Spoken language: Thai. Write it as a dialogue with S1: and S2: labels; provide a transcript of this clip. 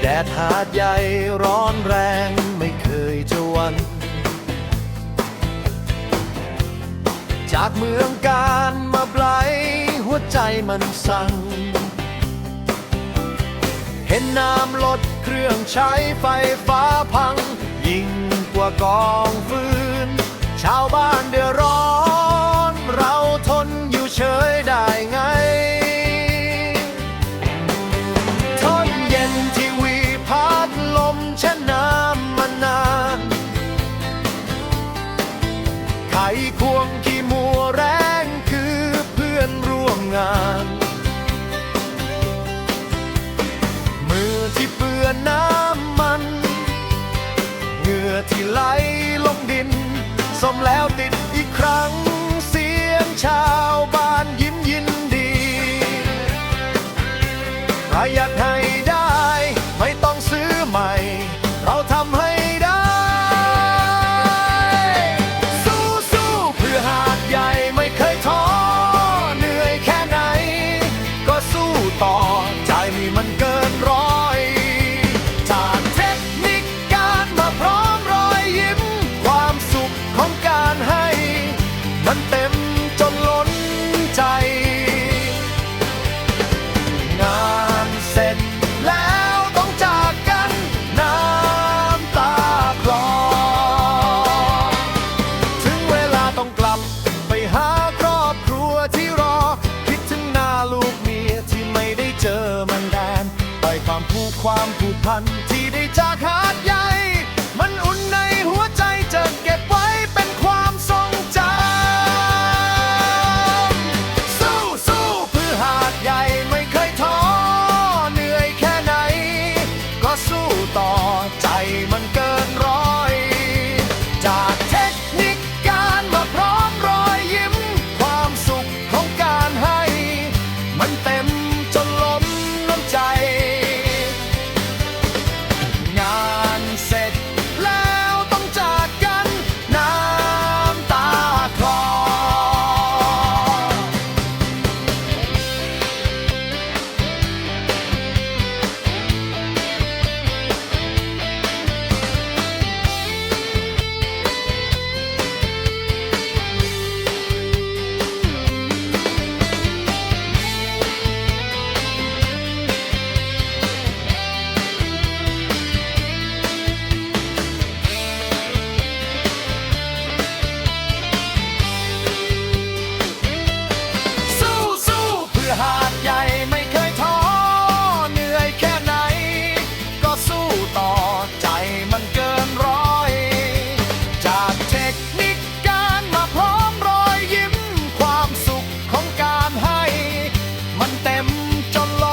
S1: แดดหาดใหญ่ร้อนแรงไม่เคยจะวัน จากเมืองการมาไบลหัวใจมันสั่ง เห็นน้ำลดเครื่องใช้ไฟฟ้าพัง ยิ่งกว่ากองฟืน ชาวบ้านเดือดร้อน งาน มือที่เปื้อนน้ำมัน เหงื่อที่ไหลลงดินสมแล้วติดอีกครั้ง เสียงชาวบ้านยิ้มยินดีปรอยากให้ ความผูกความผูกพันที่ ใหญ่ไม่เคยท้อเหนื่อยแค่ไหน ก็สู้ต่อใจมันเกินร้อย จากเทคนิคการมาพร้อมรอยยิ้มความสุขของการให้ มันเต็มจนล